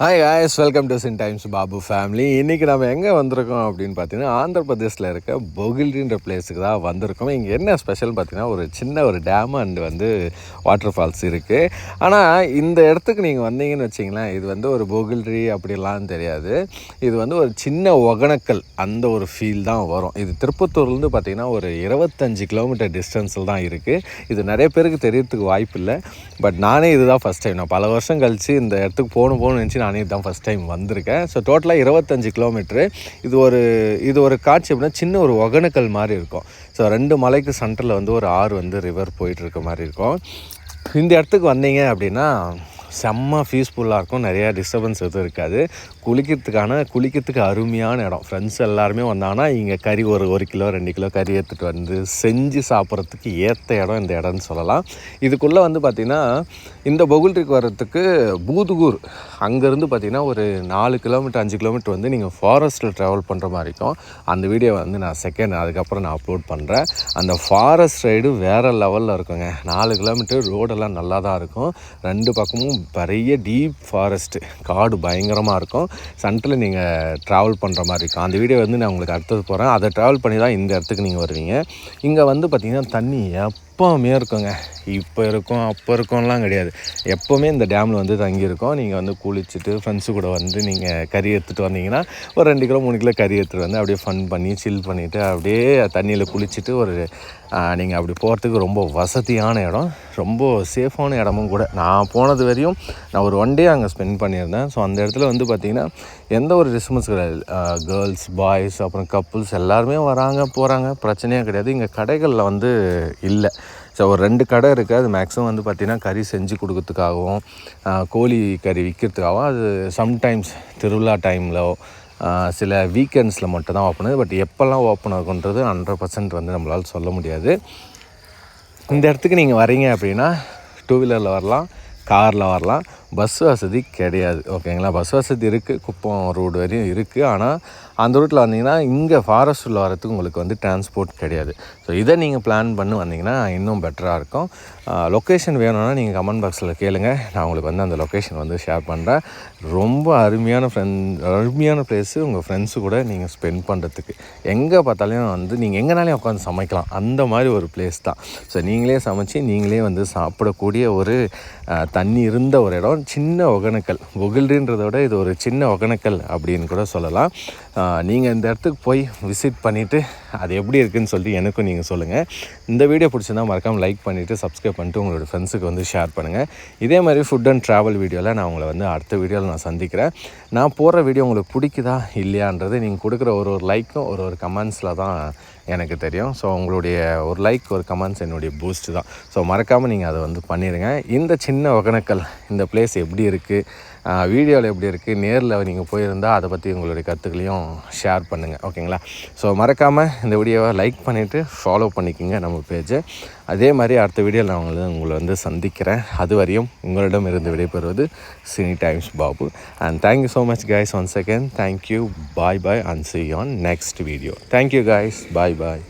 Hi hi welcome to cine times Babu family இன்றைக்கி நம்ம எங்கே வந்திருக்கோம் அப்படின்னு பார்த்தீங்கன்னா ஆந்திர பிரதேசில் இருக்க பொகில்டின்ற பிளேஸுக்கு தான் வந்திருக்கோம். இங்கே என்ன ஸ்பெஷல் பார்த்தீங்கன்னா ஒரு சின்ன ஒரு டேம் அண்ட் வந்து வாட்டர் ஃபால்ஸ் இருக்குது ஆனால் இந்த இடத்துக்கு நீங்கள் வந்தீங்கன்னு வச்சிங்களேன் இது வந்து ஒரு பொகில்ட்ரி அப்படிலாம் தெரியாது. இது வந்து ஒரு சின்ன ஒகனக்கல் அந்த ஒரு ஃபீல் தான் வரும். இது திருப்பத்தூர்லேருந்து பார்த்தீங்கன்னா ஒரு இருபத்தஞ்சு கிலோமீட்டர் டிஸ்டன்ஸில் தான் இருக்குது இது நிறைய பேருக்கு தெரியறதுக்கு வாய்ப்பு இல்லை. பட் நானே இதுதான் ஃபஸ்ட் டைம் நான் பல வருஷம் கழித்து இந்த இடத்துக்கு போகணும் போகணும்னு நினச்சி நானே இதுதான் ஃபஸ்ட் டைம் வந்திருக்கேன். ஸோ டோட்டலாக இருபத்தஞ்சு கிலோமீட்ரு இது ஒரு இது ஒரு காட்சி அப்படின்னா சின்ன ஒரு ஒகனக்கல் மாதிரி இருக்கும். ஸோ ரெண்டு மலைக்கு சென்டரில் வந்து ஒரு ஆறு வந்து ரிவர் போயிட்டுருக்க மாதிரி இருக்கும். இந்த இடத்துக்கு வந்தீங்க அப்படின்னா செம்ம பீஸ்ஃபுல்லாக இருக்கும். நிறையா டிஸ்டர்பன்ஸ் எதுவும் இருக்காது. குளிக்கிறதுக்கான குளிக்கிறதுக்கு அருமையான இடம். ஃப்ரெண்ட்ஸ் எல்லாருமே வந்தாங்கன்னா இங்கே கறி ஒரு ஒரு கிலோ ரெண்டு கிலோ கறி எடுத்துகிட்டு வந்து செஞ்சு சாப்பிட்றதுக்கு ஏற்ற இடம் இந்த இடம்னு சொல்லலாம். இதுக்குள்ளே வந்து பார்த்திங்கன்னா இந்த பொகுல்ட்ரிக்கு வர்றதுக்கு பூதுகூர் அங்கேருந்து பார்த்திங்கன்னா ஒரு நாலு கிலோமீட்டர் அஞ்சு கிலோமீட்டர் வந்து நீங்கள் ஃபாரஸ்ட்டில் ட்ராவல் பண்ணுற மாதிரி இருக்கும். அந்த வீடியோ வந்து நான் செகண்ட் அதுக்கப்புறம் நான் அப்லோட் பண்ணுறேன் அந்த ஃபாரஸ்ட் ரைடு வேறு லெவலில் இருக்குங்க. நாலு கிலோமீட்டர் ரோடெல்லாம் நல்லா தான் இருக்கும். ரெண்டு பக்கமும் பெரிய டீப் ஃபாரஸ்ட்டு காடு பயங்கரமாக இருக்கும். சென்டரில் நீங்கள் ட்ராவல் பண்ணுற மாதிரி இருக்கும். அந்த வீடியோ வந்து நான் உங்களுக்கு அடுத்தது போகிறேன் அதை ட்ராவல் பண்ணி தான் இந்த இடத்துக்கு நீங்கள் வருவீங்க. இங்கே வந்து பார்த்திங்கன்னா தண்ணி எப்போவுமே இருக்குங்க. இப்போ இருக்கும் அப்போ இருக்கும்லாம் கிடையாது. எப்போவுமே இந்த டேமில் வந்து தங்கியிருக்கோம். நீங்கள் வந்து குளிச்சுட்டு ஃப்ரெண்ட்ஸு கூட வந்து நீங்கள் கறி எடுத்துகிட்டு வந்தீங்கன்னா ஒரு ரெண்டு கிலோ மூணு கிலோ கறி எடுத்துகிட்டு வந்து அப்படியே ஃபன் பண்ணி சில் பண்ணிவிட்டு அப்படியே தண்ணியில் குளிச்சுட்டு ஒரு நீங்கள் அப்படி போகிறதுக்கு ரொம்ப வசதியான இடம். ரொம்ப சேஃபான இடமும் கூட. நான் போனது வரையும் நான் ஒரு ஒன் டே அங்கே ஸ்பெண்ட் பண்ணியிருந்தேன். ஸோ அந்த இடத்துல வந்து பார்த்திங்கன்னா எந்த ஒரு டிஸ்டர்பன்ஸ் கிடையாது. கேர்ள்ஸ் பாய்ஸ் அப்புறம் கப்புள்ஸ் எல்லாருமே வராங்க போகிறாங்க பிரச்சனையே கிடையாது. இங்கே கடைகளில் வந்து இல்லை. ஸோ ஒரு ரெண்டு கடை இருக்குது அது மேக்ஸிமம் வந்து பார்த்திங்கன்னா கறி செஞ்சு கொடுக்கறதுக்காகவும் கோழி கறி விற்கிறதுக்காகவும் அது சம்டைம்ஸ் திருவிழா டைமில் சில வீக்கெண்ட்ஸில் மட்டும் தான் ஓப்பன் ஆகுது. பட் எப்போல்லாம் ஓப்பன் ஆகுன்றது ஹண்ட்ரட் பர்சன்ட் வந்து நம்மளால் சொல்ல முடியாது. இந்த இடத்துக்கு நீங்கள் வரீங்க அப்படின்னா டூ வீலரில் வரலாம் காரில் வரலாம். பஸ் வசதி கிடையாது. ஓகேங்களா? பஸ் வசதி இருக்குது குப்பம் ரோடு வரையும் இருக்குது ஆனால் அந்த ரூட்டில் வந்தீங்கன்னா இங்கே ஃபாரஸ்ட்டு உள்ள வரத்துக்கு உங்களுக்கு வந்து டிரான்ஸ்போர்ட் கிடையாது. ஸோ இதை நீங்கள் பிளான் பண்ணி வந்தீங்கன்னா இன்னும் பெட்டராக இருக்கும். லொக்கேஷன் வேணும்னா நீங்கள் கமெண்ட் பாக்ஸில் கேளுங்க. நான் உங்களுக்கு வந்து அந்த லொக்கேஷன் வந்து ஷேர் பண்ணுறேன் ரொம்ப அருமையான ஃப்ரெண்ட் அருமையான பிளேஸு உங்கள் ஃப்ரெண்ட்ஸு கூட நீங்கள் ஸ்பெண்ட் பண்ணுறதுக்கு எங்கே பார்த்தாலும் வந்து நீங்கள் எங்கேனாலையும் உட்காந்து சமைக்கலாம். அந்த மாதிரி ஒரு பிளேஸ் தான். ஸோ நீங்களே சமைச்சு நீங்களே வந்து சாப்பிடக்கூடிய ஒரு தண்ணி இருந்த ஒரு இடம். சின்ன ஒகனக்கல். ஒகில்டுன்றத விட இது ஒரு சின்ன ஒகனக்கல் அப்படின்னு கூட சொல்லலாம். நீங்கள் இந்த இடத்துக்கு போய் விசிட் பண்ணிவிட்டு அது எப்படி இருக்குதுன்னு சொல்லிட்டு எனக்கும் நீங்கள் சொல்லுங்கள் இந்த வீடியோ பிடிச்சிருந்தா மறக்காமல் லைக் பண்ணிவிட்டு சப்ஸ்கிரைப் பண்ணிட்டு உங்களோட ஃப்ரெண்ட்ஸுக்கு வந்து ஷேர் பண்ணுங்கள் இதே மாதிரி ஃபுட் அண்ட் ட்ராவல் வீடியோவில் நான் உங்களை வந்து அடுத்த வீடியோவில் நான் சந்திக்கிறேன். நான் போடுற வீடியோ உங்களுக்கு பிடிக்குதா இல்லையான்றது நீங்கள் கொடுக்குற ஒரு ஒரு லைக்கும் ஒரு ஒரு கமெண்ட்ஸில் தான் எனக்கு தெரியும். ஸோ உங்களுடைய ஒரு லைக் ஒரு கமெண்ட்ஸ் என்னுடைய பூஸ்ட் தான். ஸோ மறக்காமல் நீங்கள் அதை வந்து பண்ணிடுங்க இந்த சின்ன ஒகனக்கல் இந்த பிளேஸ் எப்படி இருக்குது வீடியோவில் எப்படி இருக்குது நேரில் நீங்கள் போயிருந்தால் அதை பற்றி உங்களுடைய கருத்துக்களையும் ஷேர் பண்ணுங்கள் ஓகேங்களா ஸோ மறக்காமல் இந்த வீடியோவை லைக் பண்ணிவிட்டு ஃபாலோ பண்ணிக்கோங்க நம்ம பேஜை அதே மாதிரி அடுத்த வீடியோவில் நான் உங்களை உங்களை வந்து சந்திக்கிறேன். அது வரையும் உங்களிடம் இருந்து விடைபெறுவது cine times Babu and thank you so much guys one second thank you bye bye and see on next video thank you guys bye bye